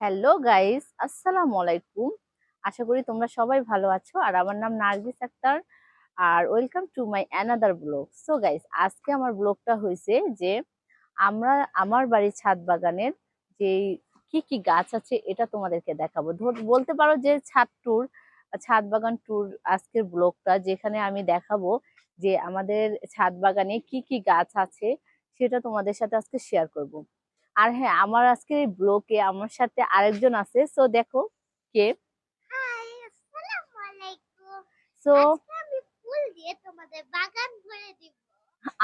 Hello guys, আসসালামু আলাইকুম। আশা করি তোমরা সবাই ভালো আছো। আর আমার নাম নার্গিস আক্তার। আর welcome to my another blog. So guys, আজকে আমার ব্লগটা হয়েছে যে, আমরা, আমার বাড়ির ছাদ বাগানের যে কি কি গাছ আছে এটা তোমাদেরকে দেখাবো। ধর, বলতে পারো যে ছাদ ট্যুর, ছাদ বাগান ট্যুর আজকের ব্লগটা যেখানে আমি দেখাবো যে আমাদের ছাদ বাগানে কি কি গাছ আছে সেটা তোমাদের সাথে আজকে শেয়ার করব। আর হ্যাঁ আমার আজকের এই ব্লগে আমার সাথে আরেকজন আছে। সো দেখো কে। সো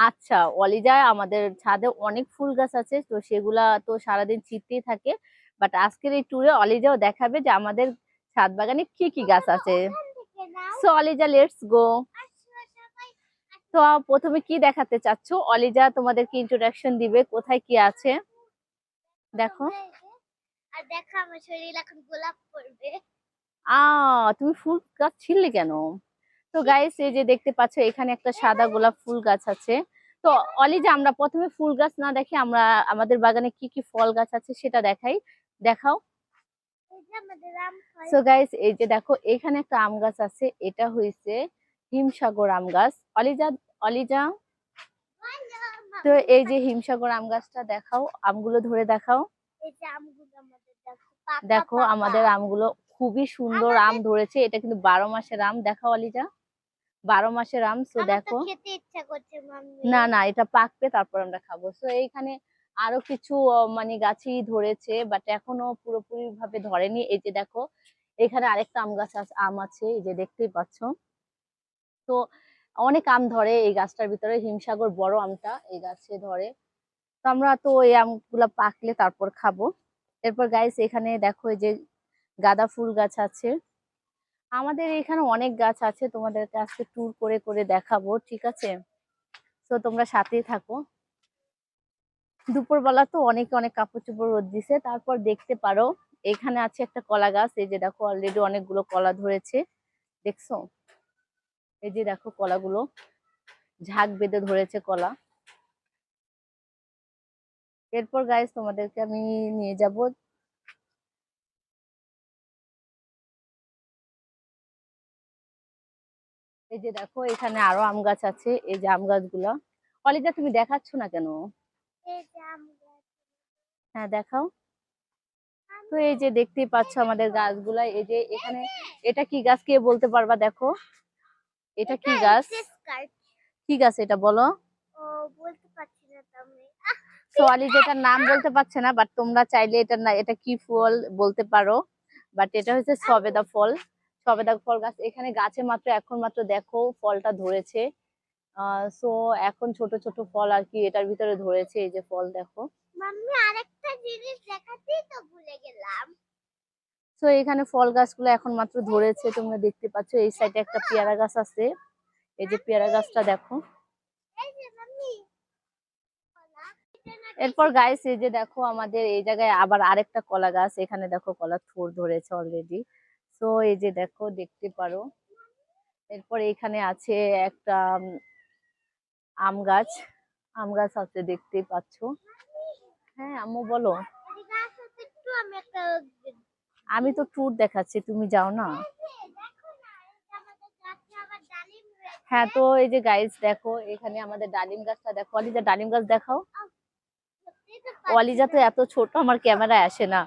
আচ্ছা অলিজা আমাদের ছাদে অনেক ফুল গাছ আছে তো সেগুলা তো সারাদিন ছিটতেই থাকে। বাট আজকের এই ট্যুরে অলিজাও দেখাবে যে আমাদের ছাদ বাগানে কি কি গাছ আছে। সো অলিজা লেটস গো তো প্রথমে কি দেখাতে চাচ্ছ? অলিজা তোমাদেরকে ইন্ট্রোডাকশন দিবে কোথায় কি আছে? দেখো। আর দেখো আমার শরীর এখন গোলাপ পড়বে। আ তুমি ফুল গাছ ছিললে কেন? তো গাইস এই যে দেখতে পাচ্ছ এখানে একটা সাদা গোলাপ ফুল গাছ আছে। তো অলিজা আমরা প্রথমে ফুল গাছ না দেখে আমরা আমাদের বাগানে কি কি ফল গাছ আছে সেটা দেখাই। দেখাও। সো গাইস এই যে দেখো এখানে একটা আম গাছ আছে। এটা হয়েছে হিমসাগর আম গাছ। অলিজা অলিজা। তো এই যে হিমসাগর আম গাছটা দেখাও আমগুলো ধরে দেখাও। দেখো আমাদের আমগুলো খুবই সুন্দর আম ধরেছে এটা কিন্তু বারো মাসের আম দেখাও অলিজা। বারো মাসের আম তো দেখো। না না এটা পাকবে তারপর আমরা খাব। তো এইখানে আরও কিছু মানে গাছই ধরেছে বাট এখনও পুরোপুরি ভাবে ধরেনি। এই যে দেখো এখানে আরেকটা আম গাছ আছে আম আছে এই যে দেখতেই পাচ্ছ। তো অনেক আম ধরে এই গাছটার ভিতরে, হিমসাগর বড় আমটা এই গাছে ধরে। তো আমরা তো এই আমগুলা পাকলে তারপর খাব। এরপর গাইস এখানে দেখো এই যে গাঁদা ফুল গাছ আছে। আমাদের এখানে অনেক গাছ আছে, তোমাদেরকে আজকে ট্যুর করে করে দেখাবো, ঠিক আছে? তো তোমরা সাথেই থাকো। দুপুরবেলা তো অনেক অনেক কাপড় চোপড় রোদ দিছে, তারপর দেখতে পারো, এখানে আছে একটা কলা গাছ, এই যে দেখো অলরেডি অনেকগুলো কলা ধরেছে, দেখছ? এই যে দেখো কলাগুলো ঝাঁক বেঁধে ধরেছে কলা। এরপর গাইস তোমাদেরকে আমি নিয়ে যাব এই যে দেখো এখানে আরও আম গাছ আছে এই যে আম গাছগুলা। অলিজা তুমি দেখাচ্ছ না কেন? হ্যাঁ দেখাও। তো এই যে দেখতেই পাচ্ছ আমাদের গাছগুলা এই যে এখানে এটা কি গাছ কে বলতে পারবা দেখো? এটা কি গাছ? কি গাছ এটা বলো? সোয়ালি যেটার নাম বলতে পারছে না বাট তোমরা চাইলে এটা না এটা কি ফল বলতে পারো বাট এটা হচ্ছে সবেদা ফল। সবেদা ফল গাছ এখানে গাছে মাত্র এখন মাত্র দেখো ফলটা ধরেছে। সো এখন ছোট ছোট ফল আর কি এটার ভিতরে ধরেছে এই যে ফল দেখো। মাম্মি আরেকটা জিনিস দেখাতেই তো ভুলে গেলাম। তো এখানে ফল গাছগুলো এখন মাত্র ধরেছে, তোমরা দেখতে পাচ্ছ। এই সাইডে একটা পেয়ারা গাছ আছে। এই যে পেয়ারা গাছটা দেখো। এরপর গাইস এই যে দেখো আমাদের এই জায়গায় আবার আরেকটা কলা গাছ। এখানে দেখো কলা থোর ধরেছে অলরেডি তো এই যে দেখো, দেখতে পারো। এরপর এখানে আছে একটা আম গাছ। আম গাছ আছে, দেখতেই পাচ্ছ। হ্যাঁ আম্মু বলো। আমি তো ট্যুর দেখাচ্ছি, তুমি যাও না? হ্যাঁ তো এই যে গাইজ দেখো, এখানে আমাদের ডালিম গাছটা দেখো। অলিজা, ডালিম গাছ দেখাও। অলিজা তো এত ছোট, আমার ক্যামেরায় আসে না।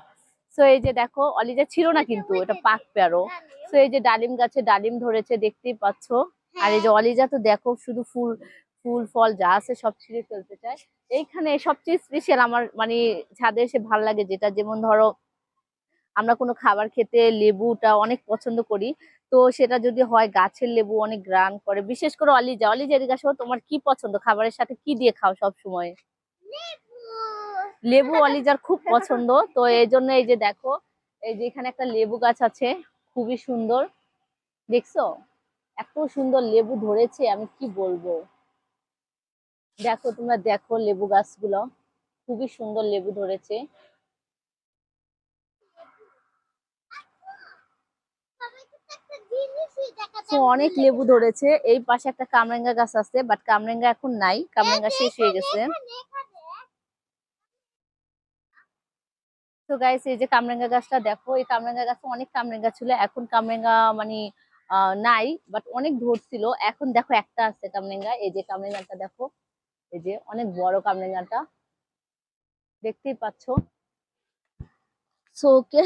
তো এই যে দেখো, অলিজা ছিল না কিন্তু, এটা পাক ডালিম। তো এই যে ডালিম গাছে ডালিম ধরেছে, দেখতেই পাচ্ছ। আর এই যে অলিজা তো দেখো, শুধু ফুল ফুল, ফল যা আছে সব ছিঁড়ে ফেলতে চায়। এইখানে সবচেয়ে স্পেশাল আমার মানে ছাদে এসে ভালো লাগে যেটা, যেমন ধরো আমরা কোনো খাবার খেতে লেবুটা অনেক পছন্দ করি। তো সেটা যদি হয় গাছের লেবু অনেক গ্রান করে, বিশেষ করে অলিজা। অলিজা আসো, তোমার কি পছন্দ? খাবারের সাথে কি দিয়ে খাও সব সময়। লেবু অলিজার খুব পছন্দ। তো এই জন্য এই যে দেখো, এই যে এখানে একটা লেবু গাছ আছে, খুবই সুন্দর। দেখছ? এত সুন্দর লেবু ধরেছে, আমি কি বলব? দেখো, তোমরা দেখো লেবু গাছগুলো। খুবই সুন্দর লেবু ধরেছে সবাইকে তো একটা জিনিসই দেখাতে তো অনেক লেবু ধরেছে। এই পাশে একটা কামরাঙ্গা গাছ আছে বাট কামরাঙ্গা এখন নাই। কামরাঙ্গা শেষ হয়ে গেছে। তো গাইস এই যে কামরাঙ্গা গাছটা দেখো, এই কামরাঙ্গা গাছে অনেক কামরাঙ্গা ছিল। এখন কামরাঙ্গা মানে নাই বাট অনেক ধরছিল। এখন দেখো একটা আছে কামরেঙ্গা। এই যে কামরাঙ্গাটা দেখো। এই যে অনেক বড় কামরাঙ্গাটা। দেখতেই পাচ্ছ। সো ওকে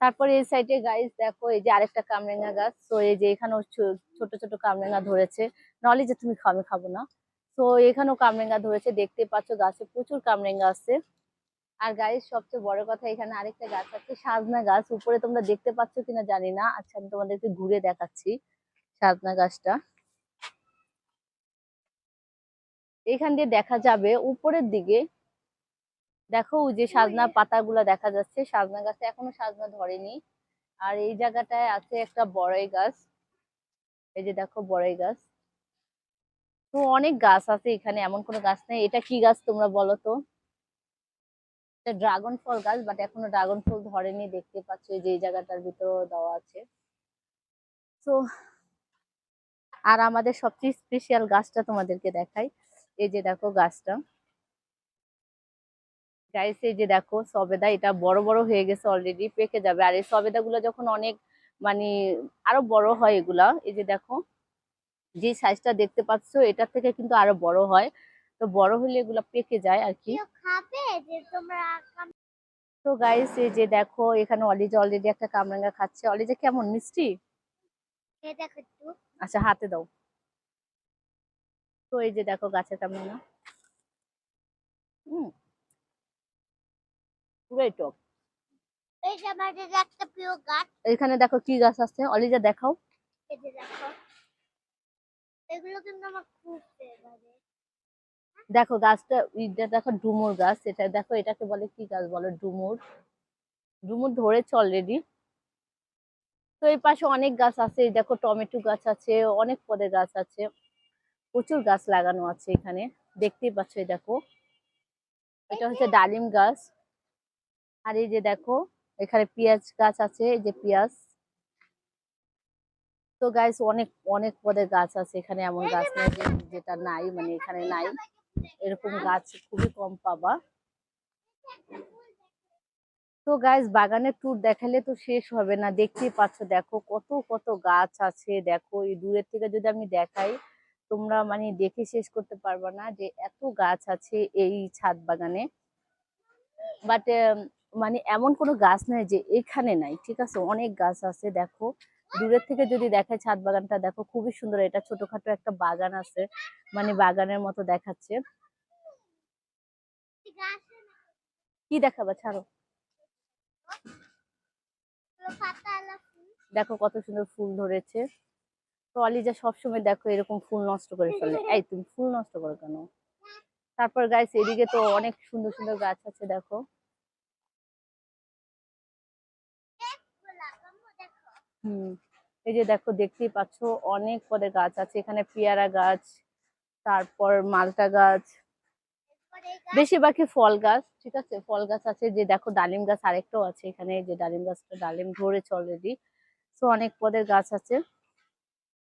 তারপরে এই সাইডে গাইজ দেখো এই যে আরেকটা কামরাঙ্গা গাছ। তো এই যে এখানেও ছোট ছোট কামরাঙ্গা ধরেছে। নলে যে তুমি খাবে, খাব না। তো এখানেও কামরেঙ্গা ধরেছে, দেখতে পাচ্ছ গাছে প্রচুর কামরেঙ্গা আছে। আর গাইস সবচেয়ে বড় কথা, এখানে আরেকটা গাছ আছে, সাজনা গাছ। উপরে তোমরা দেখতে পাচ্ছ কিনা জানি না। আচ্ছা আমি তোমাদেরকে ঘুরে দেখাচ্ছি সাজনা গাছটা। এখান দিয়ে দেখা যাবে, উপরের দিকে দেখো যে সাজনা পাতাগুলো দেখা যাচ্ছে সাজনা গাছে এখনও সাজনা ধরেনি। আর এই জায়গাটায় আছে একটা বড়ই গাছ। এই যে দেখো বড়ই গাছ। তো অনেক গাছ আছে এখানে এমন কোনো গাছ নেই। এটা কি গাছ তোমরা বলো তো? এটা ড্রাগন ফল গাছ বাট এখনও ড্রাগন ফল ধরেনি দেখতে পাচ্ছ যে এই জায়গাটার ভিতর দেওয়া আছে। তো আর আমাদের সবচেয়ে স্পেশাল গাছটা তোমাদেরকে দেখাই। এই যে দেখো গাছটা। গাইস এই যে দেখো সবেদা এটা বড় বড় হয়ে গেছে অলরেডি পেকে যাবে। আর এই সবেদা গুলো যখন অনেক মানে আরও বড় হয় এগুলা এই যে দেখো যে সাইজটা দেখতে পাচ্ছ এটার থেকে কিন্তু আরও বড় হয়। তো বড় হলে এগুলা পেকে যায় আর কি। খাবে যে তোমরা কাম- তো গাইস এই যে দেখো এখানে অলিজা অলরেডি একটা কামরাঙ্গা খাচ্ছে। অলিজা কেমন মিষ্টি? খেয়ে দেখো একটু। আচ্ছা হাতে দাও। তো এই যে দেখো গাছের কামরাঙ্গা। হুম। পুরাই টক। এখানে দেখো কি গাছ আছে? অলিজা দেখাও। দেখো। এগুলো কিন্তু আমার খুব দেখো গাছটা দেখো ডুমুর গাছ এটা দেখো এটাকে বলে কি গাছ বলে? ডুমুর। ডুমুর ধরেছে অলরেডি তো এই পাশে অনেক গাছ আছে দেখো টমেটো গাছ আছে অনেক পদের গাছ আছে। প্রচুর গাছ লাগানো আছে এখানে। দেখতেই পাচ্ছ দেখো। এটা হচ্ছে ডালিম গাছ। আর এই যে দেখো, এখানে পেঁয়াজ গাছ আছে, এই যে পেঁয়াজ। তো গাছ অনেক অনেক পদের গাছ আছে এখানে, এমন গাছ নেই যেটা নাই মানে এখানে নাই। এরকম গাছ খুবই কম পাবা। তো গাইস বাগানের ট্যুর দেখালে তো শেষ হবে না। দেখতেই পাচ্ছ, দেখো কত কত গাছ আছে, দেখো। এই দূরের থেকে যদি আমি দেখাই, তোমরা মানে দেখে শেষ করতে পারবে না যে এত গাছ আছে এই ছাদ বাগানে। বাট মানে এমন কোনো গাছ নাই যে এখানে নাই, ঠিক আছে? অনেক গাছ আছে, দেখো। দূরের থেকে যদি দেখায় ছাদ বাগানটা, দেখো খুবই সুন্দর। এটা ছোটখাটো একটা বাগান আছে মানে বাগানের মতো দেখাচ্ছে। কি দেখাবা? ছাড়ো। দেখো কত সুন্দর ফুল ধরেছে। তো অলিজা সবসময় দেখো এরকম ফুল নষ্ট করে ফেলে। এই তুমি ফুল নষ্ট করো কেন? তারপর গাছ এদিকে তো অনেক সুন্দর সুন্দর গাছ আছে, দেখো গোলাপ আম্মু দেখো হুম, এই যে দেখো দেখতেই পাচ্ছ অনেক পদের গাছ আছে, এখানে পেয়ারা গাছ, তারপর মালটা গাছ, বেশিরভাগই ফল গাছ, ঠিক আছে? ফল গাছ আছে, যে দেখো ডালিম গাছ আরেকটাও আছে এখানে যে ডালিম গাছটা, ডালিম ধরেছে অলরেডি তো অনেক পদের গাছ আছে।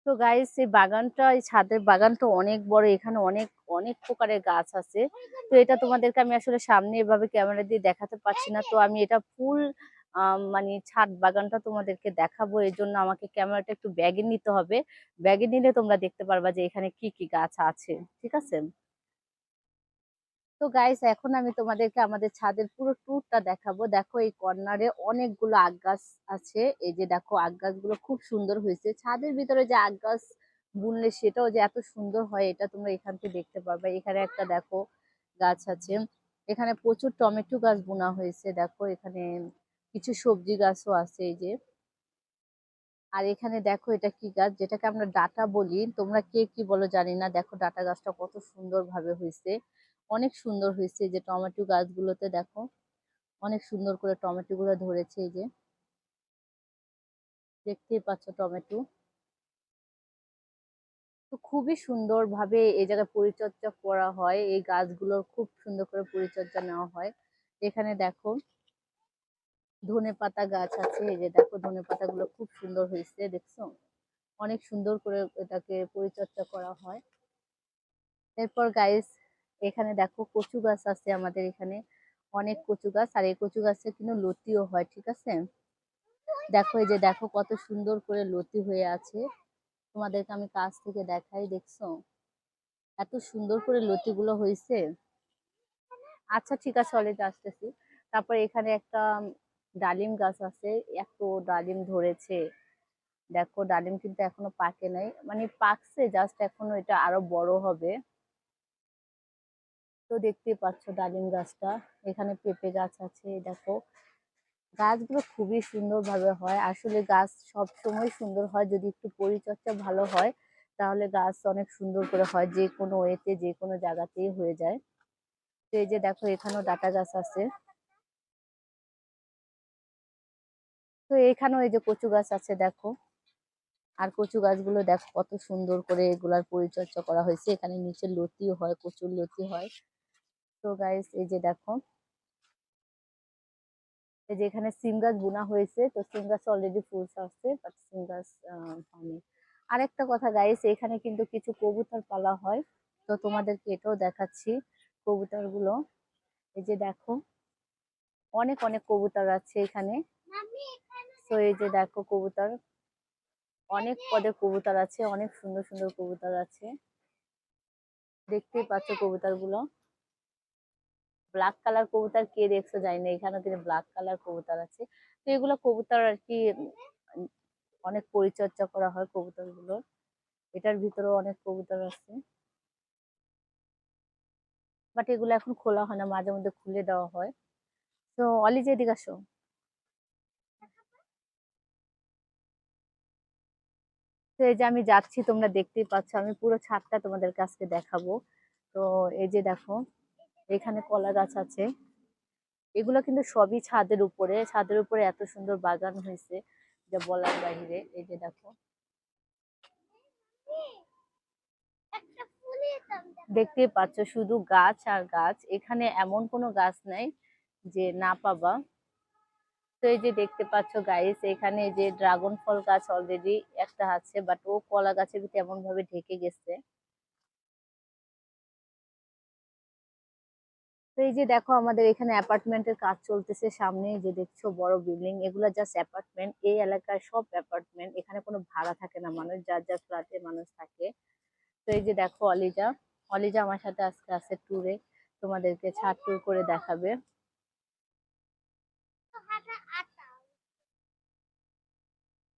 তো গাইস এই বাগানটা, এই ছাদের বাগানটা অনেক বড়, এখানে অনেক অনেক প্রকারের গাছ আছে। তো এটা তোমাদেরকে আমি আসলে সামনে এভাবে ক্যামেরা দিয়ে দেখাতে পারছি না, তো আমি এটা ফুল মানে ছাদ বাগানটা তোমাদেরকে দেখাবো। এই জন্য আমাকে ক্যামেরাটা একটু ব্যাগে নিতে হবে। ব্যাগে নিলে তোমরা দেখতে পারবা যে এখানে কি কি গাছ আছে, ঠিক আছে? তো গাইস এখন আমি তোমাদেরকে আমাদের ছাদের পুরো ট্যুরটা দেখাবো। দেখো এই কর্নারে অনেকগুলো আগ গাছ আছে। এই যে দেখো আগ গাছগুলো খুব সুন্দর হয়েছে। ছাদের ভিতরে যে আগ গাছ বুনলে সেটাও যে এত সুন্দর হয়, এটা তোমরা এখান থেকে দেখতে পারবে। এখানে একটা দেখো গাছ আছে। এখানে প্রচুর টমেটো গাছ বোনা হয়েছে। দেখো এখানে কিছু সবজি গাছও আছে এই যে। আর এখানে দেখো এটা কি গাছ? যেটাকে আমরা ডাটা বলি। তোমরা কে কি বলো জানি না। দেখো ডাটা গাছটা কত সুন্দর ভাবে হয়েছে অনেক সুন্দর হয়েছে যে টমেটো গাছগুলোতে দেখো। অনেক সুন্দর করে টমেটো গুলো ধরেছে এই যে। দেখতেই পাচ্ছ টমেটো। তো খুবই সুন্দর ভাবে এই জায়গায় পরিচর্যা করা হয়। এই গাছগুলোর খুব সুন্দর করে পরিচর্যা নেওয়া হয়। এখানে দেখো ধনে পাতা গাছ আছে, এই যে দেখো ধনে পাতাগুলো খুব সুন্দর হয়েছে, দেখছ? অনেক সুন্দর করে এটাকে পরিচর্যা করা হয়। এরপর গাইস এখানে দেখো কচু গাছ আছে আমাদের এখানে, অনেক কচু গাছ, আর এই কচু গাছে কিন্তু লতিও হয়, ঠিক আছে? দেখো এই যে দেখো কত সুন্দর করে লতি হয়ে আছে। তোমাদেরকে আমি কাছ থেকে দেখাই, দেখছ? এত সুন্দর করে লতিগুলো হয়েছে। আচ্ছা ঠিক আছে অলরেডি আসতেছি। তারপর এখানে একটা ডালিম গাছ আছে, এত ডালিম ধরেছে। দেখো, ডালিম কিন্তু এখনও পাকে নাই। মানে পাকছে জাস্ট এখনও এটা আরও বড় হবে। তো দেখতে পাচ্ছ ডালিম গাছটা। এখানে পেঁপে গাছ আছে, দেখো। গাছগুলো খুবই সুন্দর ভাবে হয়। আসলে গাছ সব সময় সুন্দর হয়, যদি একটু পরিচর্যা ভালো হয়, তাহলে গাছ অনেক সুন্দর করে হয়, যে কোনো ওয়েতে যে কোনো জায়গাতেই হয়ে যায়। তো এই যে দেখো, এখানেও ডাটা গাছ আছে। তো এখানেও এই যে কচু গাছ আছে দেখো। আর কচু গাছগুলো দেখো কত সুন্দর করে এগুলার পরিচর্যা করা হয়েছে। এখানে নিচে লতিও হয়, কচুর লতি হয়। তো গাইস এই যে দেখো। এই যে এখানে সিম গাছ বোনা হয়েছে। তো সিম গাছ অলরেডি ফুল আসছে বাট সিম গাছ হয়নি। আরেকটা কথা গাইস এখানে কিন্তু কিছু কবুতর পালা হয়। তো তোমাদেরকে এটাও দেখাচ্ছি কবুতরগুলো এই যে দেখো, অনেক অনেক কবুতর আছে এখানে। তো এই যে দেখো কবুতর। অনেক পদে কবুতর আছে, অনেক সুন্দর সুন্দর কবুতর আছে। দেখতেই পাচ্ছ কবুতরগুলো ব্ল্যাক কালার কবুতর কে দেখছ জানি না এখানে কিন্তু ব্ল্যাক কালার কবুতর আছে। তো এগুলো কবুতর আর কি, অনেক পরিচর্যা করা হয় কবুতরগুলোর এটার ভিতরেও অনেক কবুতর আছে। বাট এগুলো এখন খোলা হয় না, মাঝে মধ্যে খুলে দেওয়া হয়। তো অলি যে এদিকে আসো। তো এই যে আমি যাচ্ছি তোমরা দেখতেই পাচ্ছ আমি পুরো ছাদটা তোমাদের কাছকে দেখাবো। তো এই যে দেখো এখানে কলা গাছ আছে। এগুলো কিন্তু সবই ছাদের উপরে। ছাদের উপরে এত সুন্দর বাগান হয়েছে যা বলার বাহিরে এই যে দেখো। একটা ফুলের দাম দেখো। দেখতেই পাচ্ছ শুধু গাছ আর গাছ। এখানে এমন কোনো গাছ নাই যে না পাবা। তো এই যে দেখতে পাচ্ছ গাইস এখানে যে ড্রাগন ফল গাছ অলরেডি একটা আছে বাট ও কলা গাছের ভিতরে এমন ভাবে ঢেকে গেছে। তো এই যে দেখো আমাদের এখানে অ্যাপার্টমেন্টের কাজ চলতেছে সামনে যে দেখছ বড় বিল্ডিং এগুলা জাস্ট অ্যাপার্টমেন্ট এই এলাকায় সব অ্যাপার্টমেন্ট এখানে কোনো ভাড়া থাকে না মানুষ, যার যার ফ্ল্যাটে মানুষ থাকে। তো এই যে দেখো অলিজা অলিজা আমার সাথে আজকে আছে ট্যুরে তোমাদেরকে ছাদ ট্যুর করে দেখাবে।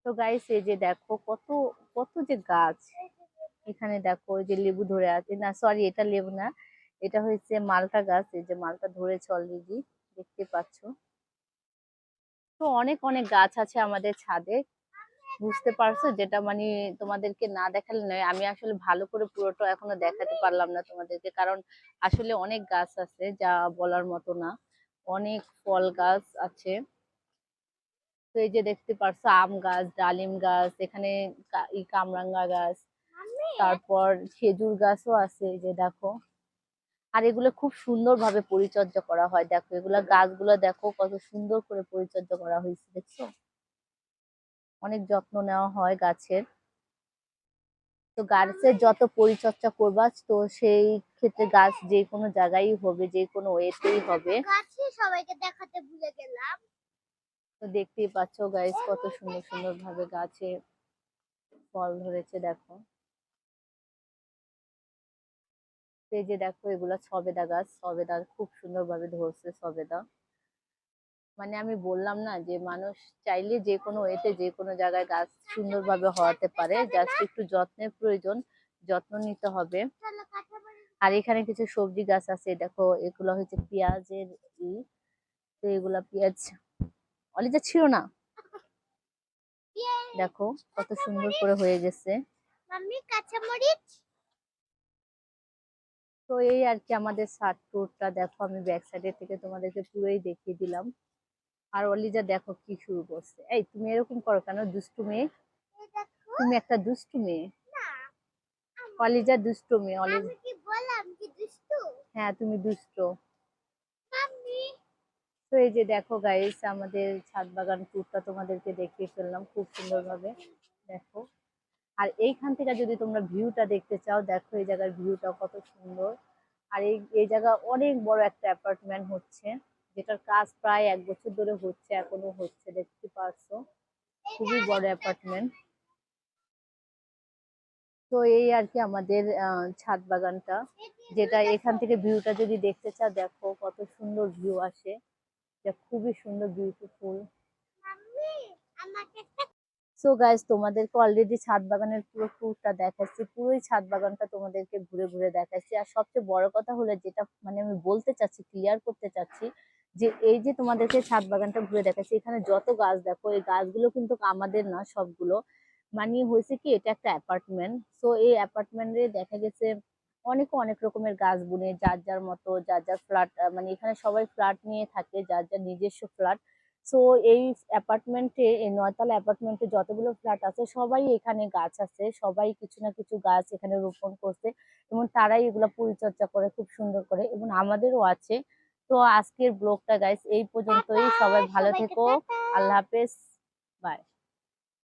তো গাইস এই যে দেখো কত কত যে গাছ। এখানে দেখো যে লেবু ধরে আছে। না সরি এটা লেবু না, এটা হচ্ছে মালটা গাছ। এই যে মালটা ধরেছে অলরেডি দেখতে পাচ্ছ। তো অনেক অনেক গাছ আছে আমাদের ছাদে। বুঝতে পারছ? যেটা মানে তোমাদেরকে না দেখালে নয়, আমি আসলে ভালো করে পুরোটা এখনও দেখাতে পারলাম না তোমাদেরকে। কারণ আসলে অনেক গাছ আছে, যা বলার মতো না। অনেক ফল গাছ আছে। তো এই যে দেখতে পারছ আম গাছ ডালিম গাছ এখানে ই কামরাঙ্গা গাছ তারপর খেজুর গাছও আছে এই যে দেখো। আর এগুলো খুব সুন্দর ভাবে পরিচর্যা করা হয় দেখো এগুলা গাছগুলো দেখো কত সুন্দর করে পরিচর্যা করা হয়েছে দেখছ? অনেক যত্ন নেওয়া হয় গাছের। তো গাছের যত পরিচর্যা করবা তো সেই ক্ষেত্রে গাছ যে কোনো জায়গায় হবে যে কোনো ওয়েতেই হবে। গাছে সবাইকে দেখাতে ভুলে গেলাম। তো দেখতেই পাচ্ছ গাইস কত সুন্দর সুন্দর ভাবে গাছে ফল ধরেছে দেখো। এই যে দেখো, এগুলা সবেদা গাছ, সবেদা খুব সুন্দর ভাবে ধরছে সবেদা। মানে আমি বললাম না যে মানুষ চাইলে যে কোনো ওয়েতে যে কোনো জায়গায় গাছ সুন্দরভাবে হওয়াতে পারে জাস্ট একটু যত্নের প্রয়োজন, যত্ন নিতে হবে। আর এখানে কিছু সবজি গাছ আছে, দেখো, এগুলো হচ্ছে পেঁয়াজের ই, তো এগুলা পেঁয়াজ অলিজা ছিল না। দেখো কত সুন্দর করে হয়ে গেছে। তো এই আর কি আমাদের সার্ট ট্যুরটা দেখো আমি ব্যাক সাইডের থেকে তোমাদেরকে পুরোই দেখিয়ে দিলাম। আর অলিজা দেখো কি শুরু করছে। এই তুমি এরকম করো কেন? দুষ্টু মেয়ে? তুমি একটা দুষ্টু মেয়ে। অলিজা দুষ্টু মেয়ে অলিজা হ্যাঁ তুমি দুষ্ট। তো এই যে দেখো গাইস আমাদের ছাদ বাগান ট্যুরটা তোমাদেরকে দেখিয়ে ফেললাম খুব সুন্দরভাবে, দেখো। আর এইখান থেকে যদি তোমরা ভিউটা দেখতে চাও, দেখো এই জায়গার ভিউটা কত সুন্দর। আর এই এই জায়গা অনেক বড় একটা অ্যাপার্টমেন্ট হচ্ছে, যেটার কাজ প্রায় এক বছর ধরে হচ্ছে, এখনও হচ্ছে, দেখতে পারছ খুবই বড় অ্যাপার্টমেন্ট তো এই আর কি আমাদের ছাদ বাগানটা, যেটা এখান থেকে ভিউটা যদি দেখতে চাও, দেখো কত সুন্দর ভিউ আসে। এটা খুবই সুন্দর বিউটিফুল সো গাইস তোমাদেরকে অলরেডি ছাদ বাগানের পুরো ট্যুরটা দেখাচ্ছি। পুরোই ছাদ বাগানটা তোমাদেরকে ঘুরে ঘুরে দেখাচ্ছি। আর সবচেয়ে বড় কথা হলো যেটা মানে আমি বলতে চাচ্ছি ক্লিয়ার করতে চাচ্ছি যে এই যে তোমাদেরকে ছাদ বাগানটা ঘুরে দেখাচ্ছি এখানে যত গাছ দেখো এই গাছগুলো কিন্তু আমাদের না সবগুলো। মানে হয়েছে কি এটা একটা অ্যাপার্টমেন্ট সো এই অ্যাপার্টমেন্টে দেখা গেছে অনেক অনেক রকমের গাছ বুনে যার যার মতো যার যার ফ্ল্যাট মানে এখানে সবাই ফ্ল্যাট নিয়ে থাকে যার যার নিজস্ব ফ্ল্যাট সো এই অ্যাপার্টমেন্টে এই নয়তলা অ্যাপার্টমেন্টে যতগুলো ফ্ল্যাট আছে সবাই এখানে গাছ আছে সবাই কিছু না কিছু গাছ এখানে রোপণ করছে এবং তারাই এগুলো পরিচর্যা করে খুব সুন্দর করে এবং আমাদেরও আছে। তো আজকের ব্লগটা গাইস এই পর্যন্তই। সবাই ভালো থেকো। আল্লাহ হাফেজ। বাই